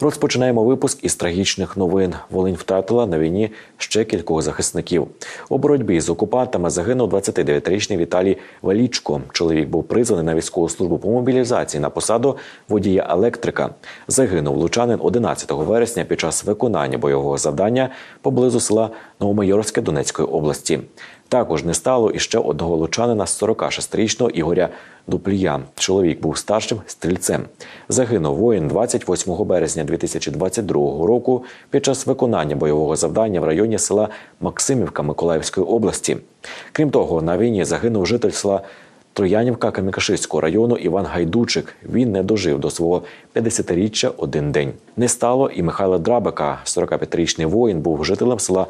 Розпочинаємо випуск із трагічних новин. Волинь втратила на війні ще кількох захисників. У боротьбі з окупантами загинув 29-річний Віталій Валічко. Чоловік був призваний на військову службу по мобілізації на посаду водія електрика. Загинув лучанин 11 вересня під час виконання бойового завдання поблизу села Новомайорське Донецької області. Також не стало і ще одного лучанина 46-річного Ігоря Дуплія. Чоловік був старшим стрільцем. Загинув воїн 28 березня 2022 року під час виконання бойового завдання в районі села Максимівка Миколаївської області. Крім того, на війні загинув житель села Троянівка Камікашиського району Іван Гайдучик. Він не дожив до свого 50-річчя один день. Не стало і Михайла Драбика, 45-річний воїн, був жителем села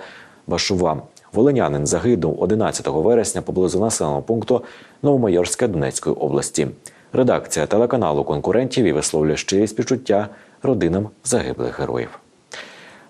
Башува. Волинянин загинув 11 вересня поблизу населеного пункту Новомайорське Донецької області. Редакція телеканалу конкурентів і висловлює щирі співчуття родинам загиблих героїв.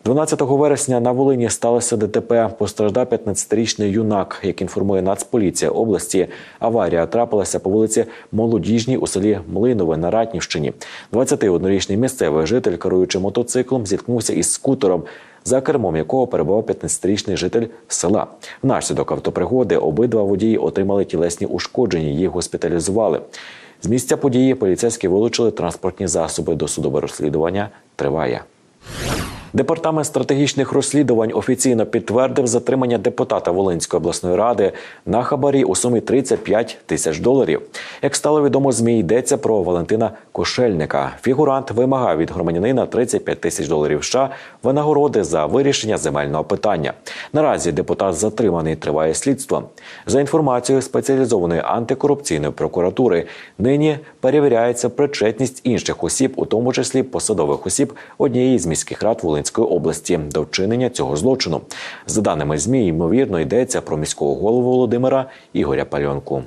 12 вересня на Волині сталося ДТП. Постраждав 15-річний юнак. Як інформує Нацполіція області, аварія трапилася по вулиці Молодіжній у селі Млинове на Ратнівщині. 21-річний місцевий житель, керуючи мотоциклом, зіткнувся із скутером, за кермом якого перебував 15-річний житель села. Внаслідок автопригоди обидва водії отримали тілесні ушкодження. Їх госпіталізували. З місця події поліцейські вилучили транспортні засоби. Досудове розслідування триває. Департамент стратегічних розслідувань офіційно підтвердив затримання депутата Волинської обласної ради на хабарі у сумі 35 тисяч доларів. Як стало відомо, змі йдеться про Валентина Кошельника. Фігурант вимагав від громадянина 35 тисяч доларів США винагороди за вирішення земельного питання. Наразі депутат затриманий триває слідство. За інформацією спеціалізованої антикорупційної прокуратури, нині перевіряється причетність інших осіб, у тому числі посадових осіб однієї з міських рад Волинської області, до вчинення цього злочину. За даними змі, ймовірно йдеться про міського голову Володимира Ігоря Пальонку.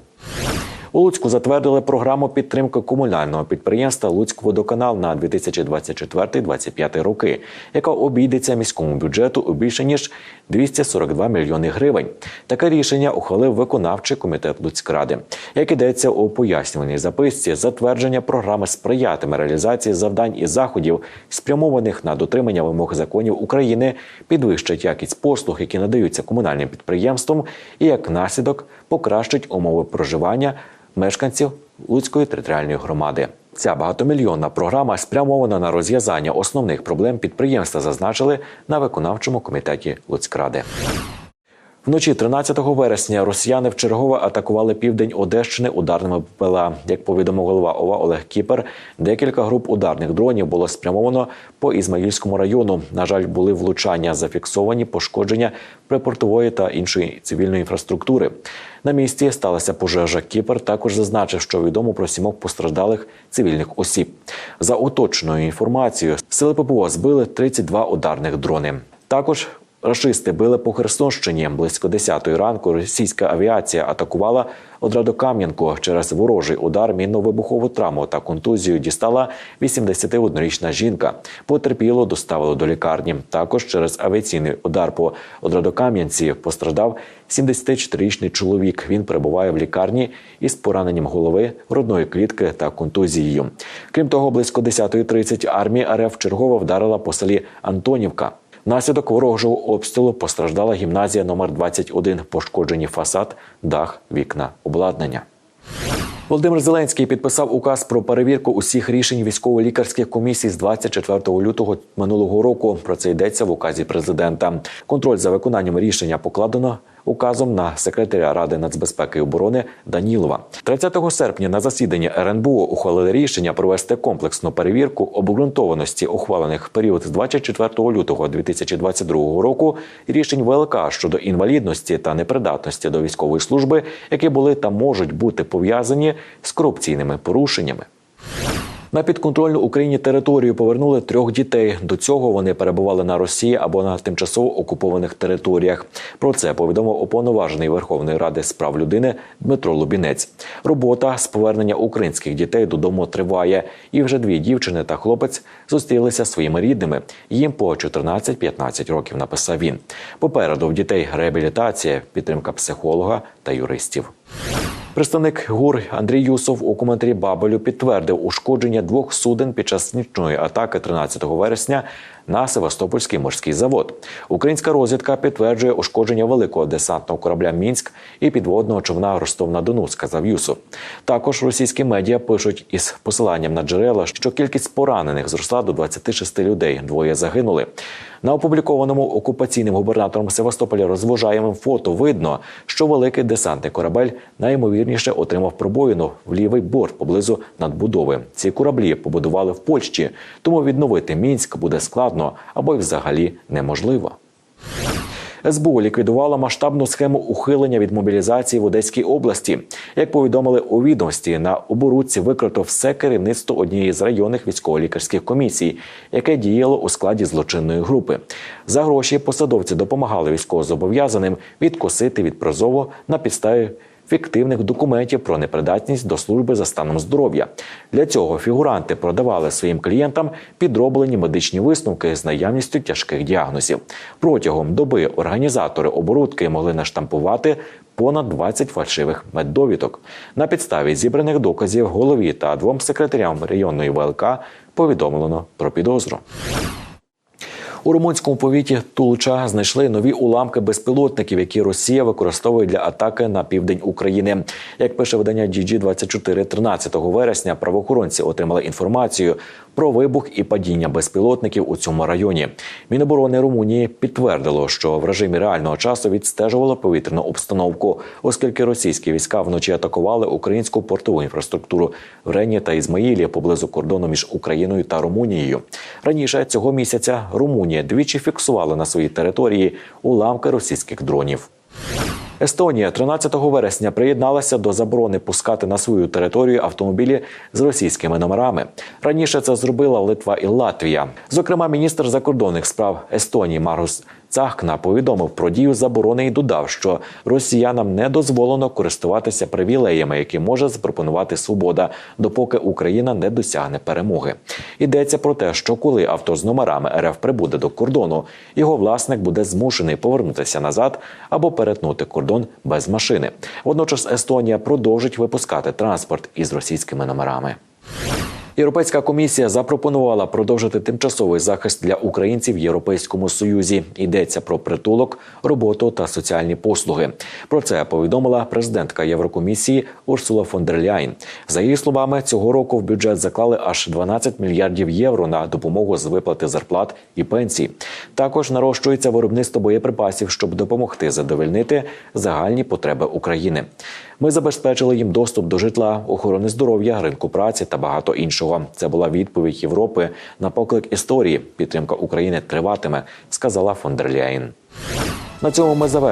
У Луцьку затвердили програму підтримки комунального підприємства Луцькводоканал на 2024-2025 роки, яка обійдеться міському бюджету у більше ніж 242 мільйони гривень. Таке рішення ухвалив виконавчий комітет Луцькради. Як ідеться у пояснювальній записці, затвердження програми сприятиме реалізації завдань і заходів, спрямованих на дотримання вимог законів України, підвищить якість послуг, які надаються комунальним підприємствам, і як наслідок покращить умови проживання мешканців Луцької територіальної громади. Ця багатомільйонна програма спрямована на розв'язання основних проблем підприємства, зазначили на виконавчому комітеті Луцькради. Вночі 13 вересня росіяни вчергове атакували південь Одещини ударними БПЛА. Як повідомив голова ОВА Олег Кіпер, декілька груп ударних дронів було спрямовано по Ізмаїльському району. На жаль, були влучання, зафіксовані пошкодження припортової та іншої цивільної інфраструктури. На місці сталася пожежа. Кіпер також зазначив, що відомо про сімох постраждалих цивільних осіб. За уточною інформацією, сили ППО збили 32 ударних дрони. Також Рашисти били по Херсонщині. Близько 10-ї ранку російська авіація атакувала Одрадокам'янку. Через ворожий удар мінно-вибухову травму та контузію дістала 81-річна жінка. Потерпіло доставили до лікарні. Також через авіаційний удар по Одрадокам'янці постраждав 74-річний чоловік. Він перебуває в лікарні із пораненням голови, грудної клітки та контузією. Крім того, близько 10.30 армія РФ чергово вдарила по селі Антонівка. Внаслідок ворожого обстрілу постраждала гімназія номер 21 Пошкоджені фасад, дах, вікна, обладнання. Володимир Зеленський підписав указ про перевірку усіх рішень військово-лікарських комісій з 24 лютого минулого року. Про це йдеться в указі президента. Контроль за виконанням рішення покладено указом на секретаря ради нацбезпеки і оборони Данілова. 30 серпня на засіданні РНБО ухвалили рішення провести комплексну перевірку обґрунтованості ухвалених в період з 24 лютого 2022 року рішень ВЛК щодо інвалідності та непридатності до військової служби, які були та можуть бути пов'язані з корупційними порушеннями. На підконтрольну Україні територію повернули трьох дітей. До цього вони перебували на Росії або на тимчасово окупованих територіях. Про це повідомив уповноважений Верховної Ради з прав людини Дмитро Лубінець. Робота з повернення українських дітей додому триває, і вже дві дівчини та хлопець зустрілися своїми рідними. Їм по 14-15 років написав він. Попереду в дітей реабілітація, підтримка психолога та юристів. Представник ГУР Андрій Юсов у коментарі Бабелю підтвердив ушкодження двох суден під час нічної атаки 13 вересня на Севастопольський морський завод. Українська розвідка підтверджує ушкодження великого десантного корабля Мінськ і підводного човна Ростов на Дону, сказав Юсов. Також російські медіа пишуть із посиланням на джерела, що кількість поранених зросла до 26 людей. Двоє загинули. На опублікованому окупаційним губернатором Севастополя розважаємим фото видно, що великий десантний корабель найімовірніше отримав пробоїну в лівий борт поблизу надбудови. Ці кораблі побудували в Польщі, тому відновити мінськ буде складно або й взагалі неможливо. СБУ ліквідувала масштабну схему ухилення від мобілізації в Одеській області. Як повідомили у відомості, на оборудці викрито все керівництво однієї з районних військово-лікарських комісій, яке діяло у складі злочинної групи. За гроші посадовці допомагали військовозобов'язаним відкосити від прозово на підставі фіктивних документів про непридатність до служби за станом здоров'я. Для цього фігуранти продавали своїм клієнтам підроблені медичні висновки з наявністю тяжких діагнозів. Протягом доби організатори оборудки могли наштампувати понад 20 фальшивих меддовідок. На підставі зібраних доказів голові та двом секретарям районної ВЛК повідомлено про підозру. У румунському повіті Тулча знайшли нові уламки безпілотників, які Росія використовує для атаки на південь України. Як пише видання GG24, 13 вересня правоохоронці отримали інформацію про вибух і падіння безпілотників у цьому районі. Міноборони Румунії підтвердило, що в режимі реального часу відстежувало повітряну обстановку, оскільки російські війська вночі атакували українську портову інфраструктуру в Рені та Ізмаїлі поблизу кордону між Україною та Румунією. Раніше цього місяця Румунія двічі фіксували на своїй території уламки російських дронів. Естонія 13 вересня приєдналася до заборони пускати на свою територію автомобілі з російськими номерами. Раніше це зробила Литва і Латвія. Зокрема, міністр закордонних справ Естонії Маргус Цахкна повідомив про дію заборони і додав, що росіянам не дозволено користуватися привілеями, які може запропонувати свобода, допоки Україна не досягне перемоги. Йдеться про те, що коли авто з номерами РФ прибуде до кордону, його власник буде змушений повернутися назад або перетнути кордон без машини. Водночас Естонія продовжить випускати транспорт із російськими номерами. Європейська комісія запропонувала продовжити тимчасовий захист для українців в Європейському Союзі. Йдеться про притулок, роботу та соціальні послуги. Про це повідомила президентка Єврокомісії Урсула фон дер Ляйн. За її словами, цього року в бюджет заклали аж 12 мільярдів євро на допомогу з виплати зарплат і пенсій. Також нарощується виробництво боєприпасів, щоб допомогти задовольнити загальні потреби України. Ми забезпечили їм доступ до житла, охорони здоров'я, ринку праці та багато іншого. Це була відповідь Європи на поклик історії. Підтримка України триватиме, сказала фон дер Ляєн. На цьому ми завершуємо.